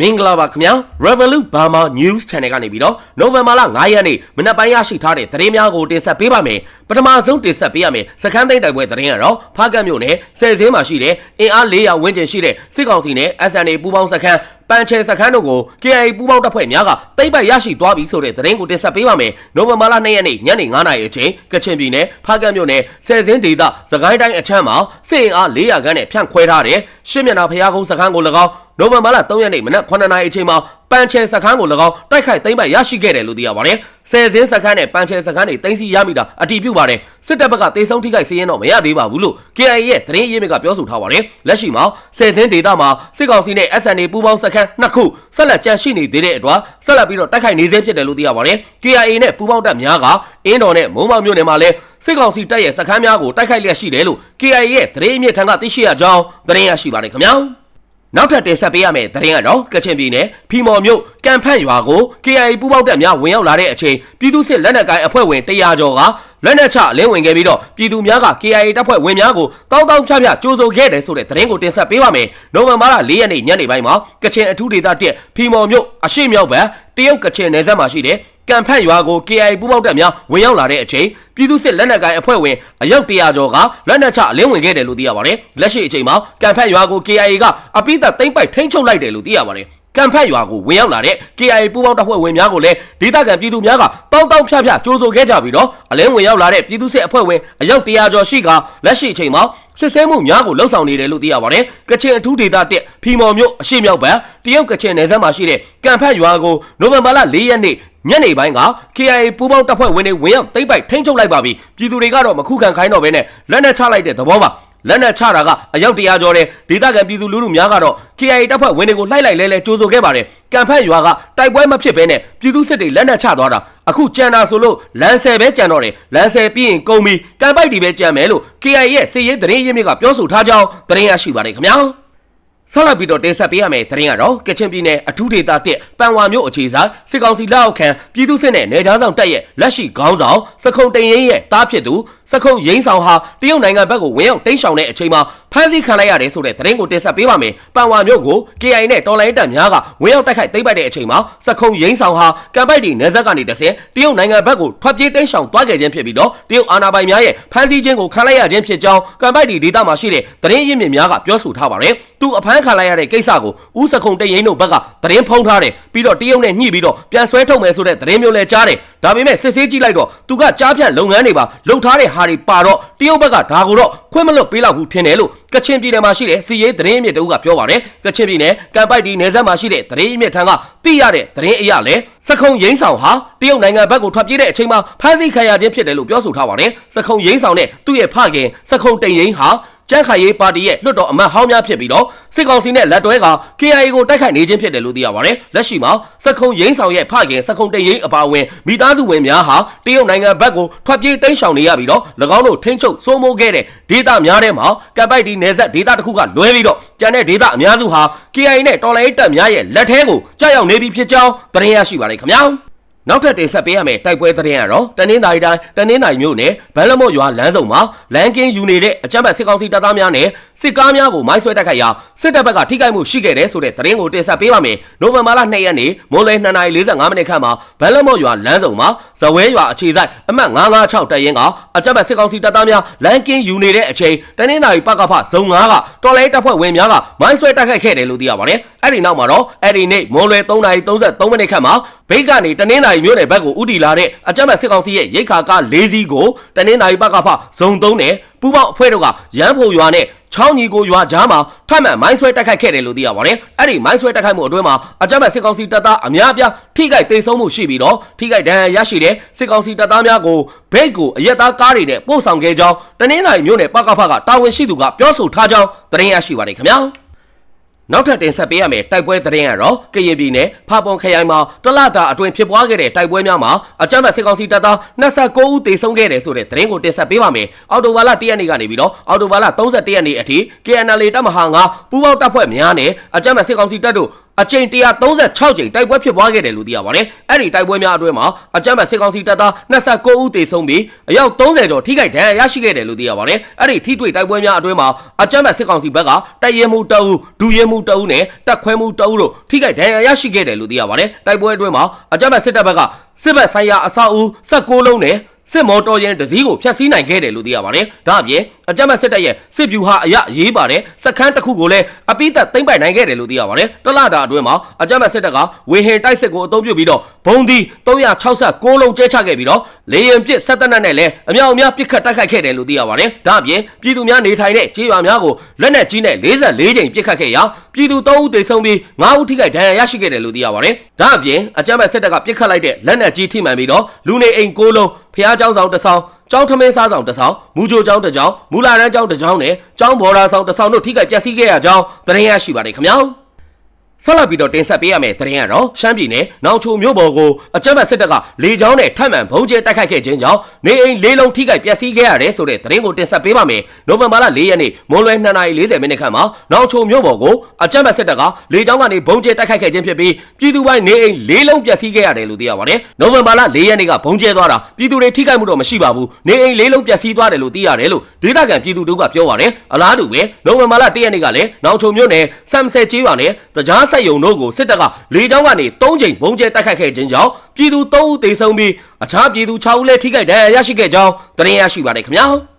မင်္ဂလာပါခင်ဗျာ Revolut Burma News Channel ကနေပြီးတော့နိုဝင်ဘာလ9ရက်နေ့မနက်ပိုင်းရရှိထားတဲ့သတင်းများကိုတင်ဆက်ပေးပါမယ်ပထမဆုံးတင်ဆက်ပေးရမယ်စခန်းသိမ်းတိုက်ပွဲသတင်းကတော့ဖားကတ်မြို့နယ်ဆယ်စင်းမှာရှိတဲ့အင်အား400ဝန်းကျင်ရှိတဲ့စစ်ကောင်စီနဲ့ SNA ပူးပေါင်းစခန်းပန်ချေစခန်းတို့ကို KIA ပူးပေါင်းတပ်ဖွဲ့များကတိမ့်ပိုက်ရရှိသွားပြီဆိုတဲ့သတင်းကိုတင်ဆက်ပေးပါမယ်နိုဝင်ဘာလ2ရက်နေ့ညနေ9:00နာရီအချိန်ကချင်ပြည်နယ်ဖားကတ်မြို့နယ်ဆယ်စင်းဒေသစကိုင်းတိုင်းအချမ်းမှာစစ်အင်အား400ခန်းနဲ့ဖြန့်ခွဲထားတဲ့ရှစ်မျက်နှာဖျားကုန်းစခန်းကို၎င်းနိုဝင်ဘာလ3ရက်နေ့မနက်9:00နာရီအချိန်မှာ ပန်ချေစခန်းကို၎င်းတိုက်ခိုက်သိမ်းပိုက်ရရှိခဲ့တယ်လို့သိရပါတယ်။ဆယ်စင်းစခန်းနဲ့ပန်ချေစခန်းတွေသိမ်းဆီးရမိတာအတည်ပြုပါတယ်။စစ်တပ်ဘက်ကတေဆုံးထိခိုက်စီးရင်တော့မရသေးပါဘူးလို့ KIA ရဲ့သတင်းရင်းမြစ်ကပြောဆိုထားပါတယ်။လက်ရှိမှာဆယ်စင်းဒေသမှာစစ်ကောင်စီနဲ့ SNA ပူးပေါင်းစခန်းနှစ်ခုဆက်လက်ကြန့်ရှိနေသေးတဲ့အတွက်ဆက်လက်ပြီးတော့တိုက်ခိုက်နေစေဖြစ်တယ်လို့သိရပါတယ်။ KIA နဲ့ပူးပေါင်းတပ်များကအင်းတော်နဲ့မုံမောင်မြို့နယ်မှာလည်းစစ်ကောင်စီတပ်ရဲ့စခန်းများကိုတိုက်ခိုက်လျက်ရှိတယ်လို့ KIA ရဲ့သတင်းရင်းမြစ်ထံကသိရှိရကြောင်းသတင်းရရှိပါတယ်ခင်ဗျာ။ နောက်ထပ်တင်ဆက်ပေးရမယ့်သတင်းကတော့ကချင်ပြည်နယ်ဖီမော်မြို့ကံဖတ်ရွာကို KIA ပူးပေါင်းတပ်များဝင်ရောက်လာတဲ့အချိန်ပြည်သူစစ်လက်နက်ကိုင်အဖွဲ့ဝင်100ကျော်က လက်နက်ချအလင်းဝင်ခဲ့ပြီးတော့ပြည်သူများက KIA တပ်ဖွဲ့ဝင်များကိုတောင်းတောင်းဖြဖြကြိုးဆိုခဲ့တယ်ဆိုတဲ့သတင်းကိုတင်ဆက်ပေးပါမယ်။နိုဝင်ဘာလ4ရက်နေ့ညနေပိုင်းမှာကချင်အထူးဒေသ1ဖီမော်မြို့အရှိမြောက်ဘက်တရုတ်ကချင်နယ်စပ်မှာရှိတဲ့ကံဖတ်ရွာကို KIA ပူးပေါင်းတပ်များဝင်ရောက်လာတဲ့အချိန်ပြည်သူစစ်လက်နက်ကိုင်အဖွဲ့ဝင်အယောက်100ကျော်ကလက်နက်ချအလင်းဝင်ခဲ့တယ်လို့သိရပါတယ်။လက်ရှိအချိန်မှာကံဖတ်ရွာကို KIA ကအပိသက်သိမ့်ပိုက်ထိန်းချုပ်လိုက်တယ်လို့သိရပါတယ်။ ကံဖတ်ရွာကိုဝင်ရောက်လာတဲ့ KIA ပူးပေါင်းတပ်ဖွဲ့ဝင်များကိုလည်းဒေသခံပြည်သူများကတောင်းတောင်းဖြဖြကြိုးဆိုခဲ့ကြပြီးတော့အလင်းဝင်ရောက်လာတဲ့ပြည်သူစစ်အဖွဲ့ဝင်အယောက်100ကျော်ရှိကလက်ရှိအချိန်မှာစစ်ဆဲမှုများကိုလှုပ်ဆောင်နေတယ်လို့သိရပါတယ်။ကချင်အထူးဒေသတက်ဖီမော်မြို့အရှိမြောက်ဘက်တရုတ်ကချင်နယ်စပ်မှာရှိတဲ့ကံဖတ်ရွာကိုနိုဝင်ဘာလ4ရက်နေ့ညနေပိုင်းက KIA ပူးပေါင်းတပ်ဖွဲ့ဝင်တွေဝင်ရောက်သိမ်းပိုက်ထိန်းချုပ်လိုက်ပါပြီပြည်သူတွေကတော့မခုခံခိုင်းတော့ဘဲနဲ့လက်နက်ချလိုက်တဲ့သဘောပါ လက်နက်ချတာကအယောက်100ကျော်တဲ့ဒေသခံပြည်သူလူထုများကတော့ KIA တပ်ဖွဲ့ဝင်တွေကိုလိုက်လိုက်လဲလဲကြိုးဆိုခဲ့ပါတယ်ကံဖက်ရွာကတိုက်ပွဲမဖြစ်ဘဲနဲ့ပြည်သူစစ်တွေလက်နက်ချသွားတာအခုကြံတာဆိုလို့လမ်းဆယ်ပဲကြံတော့တယ်လမ်းဆယ်ပြီးရင်ကုန်ပြီကံပိုက်ဒီပဲကြံမယ်လို့ KIA ရဲ့စစ်ရေးသတင်းရင်းမြစ်ကပြောဆိုထားကြောင်းသတင်းရရှိပါတယ်ခင်ဗျာ ဆက်လက်ပြီးတော့တင်ဆက်ပေးရမယ့်သတင်းကတော့ကချင်ပြည်နယ်အထူးဒေသတက်ပန်ဝါမြို့အခြေဆိုင်စစ်ကောင်စီလက်အောက်ခံပြည်သူစစ်နဲ့နေကြားဆောင်တပ်ရဲ့လက်ရှိခေါင်းဆောင်စခုံတင်ရင်ရဲ့တားဖြစ်သူစခုံရင်းဆောင်ဟာတရုတ်နိုင်ငံဘက်ကိုဝင်ရောက်တိမ်းရှောင်တဲ့အချိန်မှာ ဖမ်းဆီးခံလိုက်ရတယ်ဆိုတဲ့သတင်းကိုတင်ဆက်ပေးပါမယ်။ပန်ဝါမြို့ကို KI နဲ့တော်လိုင်းတပ်များကဝင်ရောက်တိုက်ခိုက်သိမ်းပိုက်တဲ့အချိန်မှာစခုံရင်းဆောင်ဟာကံပိုက်တီနယ်စပ်ကနေတဆင်တရုတ်နိုင်ငံဘက်ကိုထွက်ပြေးတိမ်းရှောင်သွားခဲ့ခြင်းဖြစ်ပြီးတော့တရုတ်အာဏာပိုင်များရဲ့ဖမ်းဆီးခြင်းကိုခံလိုက်ရခြင်းဖြစ်ကြောင်းကံပိုက်တီဒေသမှာရှိတဲ့သတင်းရင်းမြစ်များကပြောဆိုထားပါတယ်။သူအဖမ်းခံလိုက်ရတဲ့ကိစ္စကိုဦးစခုံတရင်တို့ဘက်ကသတင်းဖုံးထားတယ်ပြီးတော့တရုတ်နဲ့ညှိပြီးတော့ပြန်ဆွဲထုတ်မယ်ဆိုတဲ့သတင်းမျိုးလည်းကြားတယ်။ဒါပေမဲ့စစ်ဆေးကြည့်လိုက်တော့သူကကြားဖြန့်လုပ်ငန်းတွေပါလှုပ်ထားတဲ့ဟာတွေပါတော့တရုတ်ဘက်ကဒါကိုတော့ ခွင့်မလွတ်ပေးလောက်ဘူးထင်တယ်လို့ကချင်ပြည်နယ်မှာရှိတဲ့စီရေးသတင်းအမြစ်တူကပြောပါတယ်ကချင်ပြည်နယ်ကံပိုက်တီနယ်စပ်မှာရှိတဲ့သတင်းအမြစ်ထံကသိရတဲ့သတင်းအရလဲစခုံရင်းဆောင်ဟာတရုတ်နိုင်ငံဘက်ကိုထွက်ပြေးတဲ့အချိန်မှာဖမ်းဆီးခံရခြင်းဖြစ်တယ်လို့ပြောဆိုထားပါတယ်စခုံရင်းဆောင်နဲ့သူ့ရဲ့ဖခင်စခုံတိန်ရင်းဟာ ကျန်းခိုင်ရေးပါတီရဲ့လွှတ်တော်အမတ်ဟောင်းများဖြစ်ပြီးတော့စစ်ကောင်စီနဲ့လက်တွဲက KIA ကိုတိုက်ခိုက်နေခြင်းဖြစ်တယ်လို့သိရပါတယ်။လက်ရှိမှာစခုံရင်းဆောင်ရဲ့ဖခင်စခုံတရင်အပါအဝင်မိသားစုဝင်များဟာတရုတ်နိုင်ငံဘက်ကိုထွက်ပြေးတိမ်းရှောင်နေရပြီးတော့၎င်းတို့ထိန်းချုပ်စိုးမိုးခဲ့တဲ့ဒေသများထဲမှာကပ်ပိုက်ဒီနယ်စပ်ဒေသတစ်ခုကလွဲပြီးတော့ကျန်တဲ့ဒေသအများစုဟာ KIA နဲ့တော်လိုင်းတပ်များရဲ့လက်ထဲကိုကြောက်ရောက်နေပြီဖြစ်ကြောင်းသတင်းရရှိပါတယ်ခင်ဗျာ။ နောက်ထပ်တင်ဆက်ပေးရမယ့်တိုက်ပွဲသတင်းကတော့တနင်္သာရီတိုင်းတနင်္သာရီမြို့နယ်ဘန်လမော့ရွာလမ်းစုံမှာလမ်းကင်းယူနေတဲ့အကြမ်းဖက်စစ်ကောင်စီတပ်သားများနဲ့စစ်ကားများကိုမိုင်းဆွဲတိုက်ခိုက်ရာစစ်တပ်ဘက်ကထိခိုက်မှုရှိခဲ့တဲ့ဆိုတဲ့သတင်းကိုတင်ဆက်ပေးပါမယ်။နိုဝင်ဘာလ2ရက်နေ့မိုးလယ်2:45မိနစ်ခန့်မှာဘန်လမော့ရွာလမ်းစုံမှာဇဝဲရွာအခြေဆိုင်အမှတ်956တပ်ရင်းကအကြမ်းဖက်စစ်ကောင်စီတပ်သားများလမ်းကင်းယူနေတဲ့အချိန်တနင်္သာရီပကဖဇုံ9ကတော်လိုင်းတပ်ဖွဲ့ဝင်များကမိုင်းဆွဲတိုက်ခိုက်ခဲ့တယ်လို့သိရပါတယ်။အဲ့ဒီနောက်မှာတော့အဲ့ဒီနေ့မိုးလယ်3:33မိနစ်ခန့်မှာဘိတ်ကနေတနင်္သာရီမြို့နယ်ဘက်ကိုဥတီလာတဲ့အကြမ်းဖက်စစ်ကောင်စီရဲ့ရိတ်ခါကား၄စီးကိုတနင်္သာရီဘက်ကဖဇုံ3နဲ့ပူပေါင်းအဖွဲ့တို့ကရန်ဖို့ရွာနဲ့ချောင်းညီကိုရွာကြားမှာထပ်မံမိုင်းဆွဲတိုက်ခိုက်ခဲ့တယ်လို့သိရပါတယ်။အဲ့ဒီမိုင်းဆွဲတိုက်ခိုက်မှုအတွင်းမှာအကြမ်းဖက်စစ်ကောင်စီတပ်သားအများအပြားထိခိုက်ဒေဆုံးမှုရှိပြီးတော့ထိခိုက်ဒဏ်ရာရရှိတဲ့စစ်ကောင်စီတပ်သားများကိုဘိတ်ကိုအရက်သားကားတွေနဲ့ပို့ဆောင်ခဲ့ကြောင်းတနင်္သာရီမြို့နယ်ပကဖကတာဝန်ရှိသူကပြောဆိုထားကြောင်းသတင်းရရှိပါတယ်ခင်ဗျာ။ နောက်ထပ်တင်ဆက်ပေးရမယ့်တိုက်ပွဲသတင်းကတော့ကရင်ပြည်နယ်ဖာပွန်ခရိုင်မှာတလတာအတွင်းဖြစ်ပွားခဲ့တဲ့တိုက်ပွဲများမှာအကြမ်းဖက်စစ်ကောင်စီတပ်သား29ဦးသေဆုံးခဲ့တယ်ဆိုတဲ့သတင်းကိုတင်ဆက်ပေးပါမယ်။အော်တိုဘာလ1ရက်နေ့ကနေပြီးတော့အော်တိုဘာလ31ရက်နေ့အထိ KNL တပ်မဟာ9ပူးပေါင်းတပ်ဖွဲ့များနဲ့အကြမ်းဖက်စစ်ကောင်စီတပ်တို့အကြိမ်136ကြိမ်တိုက်ပွဲဖြစ်ပွားခဲ့တယ်လို့သိရပါတယ်။အဲ့ဒီတိုက်ပွဲများအတွင်းမှာအကြမ်းဖက်စစ်ကောင်စီတပ်သား29ဦးသေဆုံးပြီးအယောက်30ကျော်ထိခိုက်ဒဏ်ရာရရှိခဲ့တယ်လို့သိရပါတယ်။အဲ့ဒီထိတွေ့တိုက်ပွဲများအတွင်းမှာအကြမ်းဖက်စစ်ကောင်စီဘက်ကတိုက်ရဲမှုတအုပ်ဒူရဲမှုတအုပ်နဲ့တပ်ခွဲမှုတအုပ်တို့ထိခိုက်ဒဏ်ရာရရှိခဲ့တယ်လို့သိရပါတယ်။တိုက်ပွဲအတွင်းမှာအကြမ်းဖက်စစ်တပ်ဘက်ကစစ်ဘက်ဆိုင်ရာအဆောက်အဦ16လုံးနဲ့ စစ်မော်တော်ယာဉ်တစ်စီးကိုဖျက်ဆီးနိုင်ခဲ့တယ်လို့သိရပါတယ်။ဒါအပြင်အကြမ်းဖက်စစ်တပ်ရဲ့စစ်ဗျူဟာအရအရေးပါတယ်စခန်းတစ်ခုကိုလည်းအပိသက်သိမ်းပိုက်နိုင်ခဲ့တယ်လို့သိရပါတယ်။တလတာအတွင်းမှာအကြမ်းဖက်စစ်တပ်ကဝေဟင်တိုက်စစ်ကိုအသုံးပြုပြီးတော့ဘုံဒီ366လုံးကျဲချခဲ့ပြီးတော့လေရင်ပစ်ဆက်တပ်နဲ့လည်းအမြောက်အများပစ်ခတ်တိုက်ခိုက်ခဲ့တယ်လို့သိရပါတယ်။ဒါအပြင်ပြည်သူများနေထိုင်တဲ့ကျေးရွာများကိုလက်နက်ကြီးနဲ့44ကြိမ်ပစ်ခတ်ခဲ့ရာပြည်သူ3ဦးသေဆုံးပြီး9ဦးထိခိုက်ဒဏ်ရာရရှိခဲ့တယ်လို့သိရပါတယ်။ဒါအပြင်အကြမ်းဖက်စစ်တပ်ကပစ်ခတ်လိုက်တဲ့လက်နက်ကြီးထိမှန်ပြီးတော့လူနေအိမ်9လုံးဖျားเจ้าဆောင်တစ်ဆောင်ကျောင်းထမင်းစားဆောင်တစ်ဆောင်မူဂျိုကျောင်းတစ်ကျောင်းမူလာရန်ကျောင်းတစ်ကျောင်းနဲ့ကျောင်းဘော်ရာဆောင်တစ်ဆောင်တို့ထိခိုက်ပျက်စီးခဲ့ရကြောင်းသတင်းရရှိပါတယ်ခင်ဗျာ ဆက်လက်ပြီးတော့တင်ဆက်ပေးရမယ့်သတင်းကတော့ရှမ်းပြည်နယ်နောင်ချိုမြို့ပေါ်ကိုအကြမ်းဖက်စစ်တပ်ကလေကြောင်းနဲ့ထပ်မံဘုံကျဲတိုက်ခိုက်ခဲ့ခြင်းကြောင့်နေအိမ်လေးလုံးထိခိုက်ပျက်စီးခဲ့ရတယ်ဆိုတဲ့သတင်းကိုတင်ဆက်ပေးပါမယ်။နိုဝင်ဘာလ၄ရက်နေ့မွန်လွယ်2:40မိနစ်ခန့်မှာနောင်ချိုမြို့ပေါ်ကိုအကြမ်းဖက်စစ်တပ်ကလေကြောင်းကနေဘုံကျဲတိုက်ခိုက်ခဲ့ခြင်းဖြစ်ပြီးပြည်သူပိုင်းနေအိမ်လေးလုံးပျက်စီးခဲ့ရတယ်လို့သိရပါတယ်။နိုဝင်ဘာလ၄ရက်နေ့ကဘုံကျဲသွားတာပြည်သူတွေထိခိုက်မှုတော့မရှိပါဘူး။နေအိမ်လေးလုံးပျက်စီးသွားတယ်လို့သိရတယ်လို့ဒေသခံပြည်သူတို့ကပြောပါတယ်။အလားတူပဲနိုဝင်ဘာလ၁ရက်နေ့ကလည်းနောင်ချိုမြို့နယ်စမ်ဆယ်ကျေးရွာနဲ့တကြားဆက်ယုံတို့ကိုစစ်တပ်ကလေကြောင်းကနေ၃ချိန်ဘုံကျဲတိုက်ခိုက်ခဲ့ခြင်းကြောင့်ပြည်သူ၃ဦးသေဆုံးပြီးအခြားပြည်သူ6ဦးလည်းထိခိုက်ဒဏ်ရာရရှိခဲ့ကြောင်းသတင်းရရှိပါတယ်ခင်ဗျာ။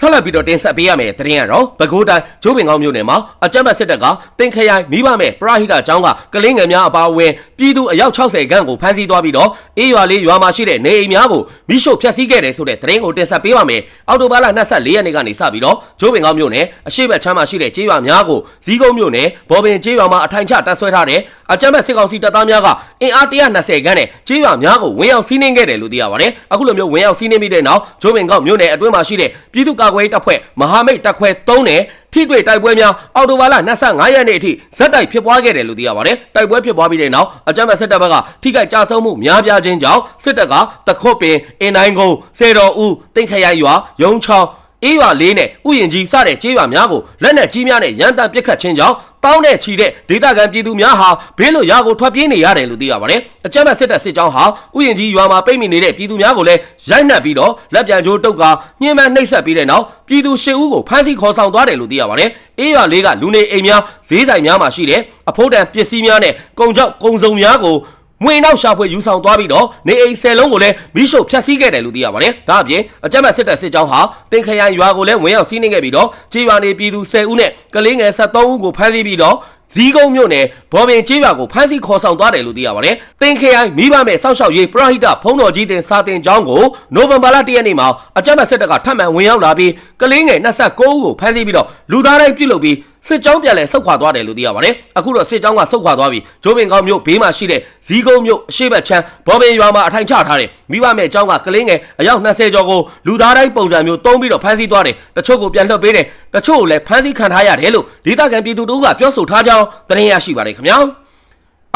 ဆက်လက်ပြီးတော့တင်ဆက်ပေးရမယ်သတင်းကတော့ပဲခူးတိုင်းကျိုးပင်ကောင်းမြို့နယ်မှာအကြမ်းဖက်စစ်တပ်ကတင်ခရိုင်မိဘမဲ့ပရဟိတကျောင်းကကလေးငယ်များအပါအဝင်ပြည်သူအယောက်60ခန့်ကိုဖမ်းဆီးသွားပြီးတော့အေးရွာလေးရွာမှာရှိတဲ့နေအိမ်များကိုမိရှို့ဖျက်ဆီးခဲ့တယ်ဆိုတဲ့သတင်းကိုတင်ဆက်ပေးပါမယ်။အော်တိုဘာလ24ရက်နေ့ကနေစပြီးတော့ကျိုးပင်ကောင်းမြို့နယ်အရှိတ်ဘက်ချမ်းမှာရှိတဲ့ကျေးရွာများကိုဇီးကုန်းမြို့နယ်ဘော်ပင်ကျေးရွာမှာအထိုင်ချတပ်ဆွဲထားတဲ့ အကြမ်းဖက်စစ်ကောင်စီတပ်သားများကအင်အား120ခန့်နဲ့ကျေးရွာများကိုဝင်ရောက်စီးနှင်းခဲ့တယ်လို့သိရပါတယ်။အခုလိုမျိုးဝင်ရောက်စီးနှင်းပြီးတဲ့နောက်ကျိုးပင်ကောင်းမြို့နယ်အတွင်းမှာရှိတဲ့ပြည်သူ့ကာကွယ်ရေးတပ်ဖွဲ့မဟာမိတ်တပ်ခွဲ3နဲ့ထိတွေ့တိုက်ပွဲများအော်တိုဘာလ25ရက်နေ့အထိဇက်တိုက်ဖြစ်ပွားခဲ့တယ်လို့သိရပါတယ်။တိုက်ပွဲဖြစ်ပွားပြီးတဲ့နောက်အကြမ်းဖက်စစ်တပ်ဘက်ကထိခိုက်ကြဆုံးမှုများပြားခြင်းကြောင့်စစ်တပ်ကတခွတ်ပင်အင်တိုင်းကုန်းစေတော်ဦးတိတ်ခရိုင်ရွာရုံချောင်းအေးရွာလေးနဲ့ဥယျင်ကြီးစတဲ့ကျေးရွာများကိုလက်နက်ကြီးများနဲ့ရန်တမ်းပစ်ခတ်ခြင်းကြောင့် တောင်းတဲ့ချီတဲ့ဒေသခံပြည်သူများဟာဘေးလွတ်ရာကိုထွက်ပြေးနေရတယ်လို့သိရပါတယ်။အကြမ်းဖက်စစ်တပ်စစ်ကြောင်းဟာဥယျင်ကြီးရွာမှာပိတ်မိနေတဲ့ပြည်သူများကိုလည်းရိုက်နှက်ပြီးတော့လက်ပြန်ကြိုးတုတ်ကညှင်းပန်းနှိပ်စက်ပြီးတဲ့နောက်ပြည်သူရှစ်ဦးကိုဖမ်းဆီးခေါ်ဆောင်သွားတယ်လို့သိရပါတယ်။အေးရွာလေးကလူနေအိမ်များဈေးဆိုင်များမှာရှိတဲ့အဖိုးတန်ပစ္စည်းများနဲ့ကုန်ကြောက်ကုန်စုံများကို မွေနောက်ရှာဖွေယူဆောင်သွားပြီးတော့နေအိမ်ဆယ်လုံးကိုလည်းမိရှုဖျက်ဆီးခဲ့တယ်လို့သိရပါတယ်။ဒါအပြင်အကြမ်းဖက်စစ်တပ်စစ်ကြောင်းဟာတင်ခရိုင်ရွာကိုလည်းဝင်ရောက်စီးနှင်းခဲ့ပြီးတော့ခြေရွာနေပြည်သူ10ဦးနဲ့ကလေးငယ်73ဦးကိုဖမ်းဆီးပြီးတော့ဇီးကုန်းမြို့နယ်ဘော်ပင်ကျေးရွာကိုဖမ်းဆီးခေါ်ဆောင်သွားတယ်လို့သိရပါတယ်။တင်ခရိုင်မိဘမဲ့စောက်ရှောက်ရေးပရဟိတဖုံးတော်ကြီးတင်စာတင်ကျောင်းကိုနိုဝင်ဘာလ1ရက်နေ့မှာအကြမ်းဖက်စစ်တပ်ကထပ်မံဝင်ရောက်လာပြီးကလေးငယ်29ဦးကိုဖမ်းဆီးပြီးတော့လူသားတိုင်းပြုတ်လုပ်ပြီး စစ်ကြောင်းပြန်လဲဆုတ်ခွာသွားတယ်လို့သိရပါတယ်။အခုတော့စစ်ကြောင်းကဆုတ်ခွာသွားပြီးဂျိုးပင်ကောင်းမြို့ဘေးမှာရှိတဲ့ဇီးကုန်းမြို့အရှိတ်ဘက်ချမ်းဘော်ပင်ရွာမှာအထိုင်ချထားတဲ့မိဘမဲ့ကျောင်းကကလေးငယ်အယောက်20ကျော်ကိုလူသားတိုင်းပုံစံမျိုးတုံးပြီးတော့ဖမ်းဆီးသွားတယ်။တချို့ကိုပြန်လွှတ်ပေးတယ်။တချို့ကိုလည်းဖမ်းဆီးခံထားရတယ်လို့ဒေသခံပြည်သူတို့ကပြောဆိုထားကြောင်းသတင်းရရှိပါတယ်ခင်ဗျာ။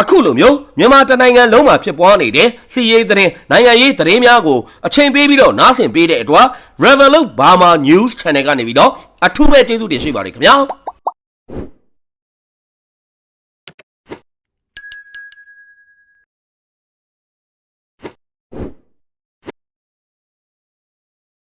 အခုလိုမျိုးမြန်မာတနိုင်ငံလုံးမှာဖြစ်ပွားနေတဲ့စီရေးသတင်းနိုင်ငံရေးသတင်းများကိုအချိန်ပေးပြီးတော့နားဆင်ပေးတဲ့အတွက် Revolut Burma News Channel ကနေပြီးတော့အထူးပဲကျေးဇူးတင်ရှိပါတယ်ခင်ဗျာ။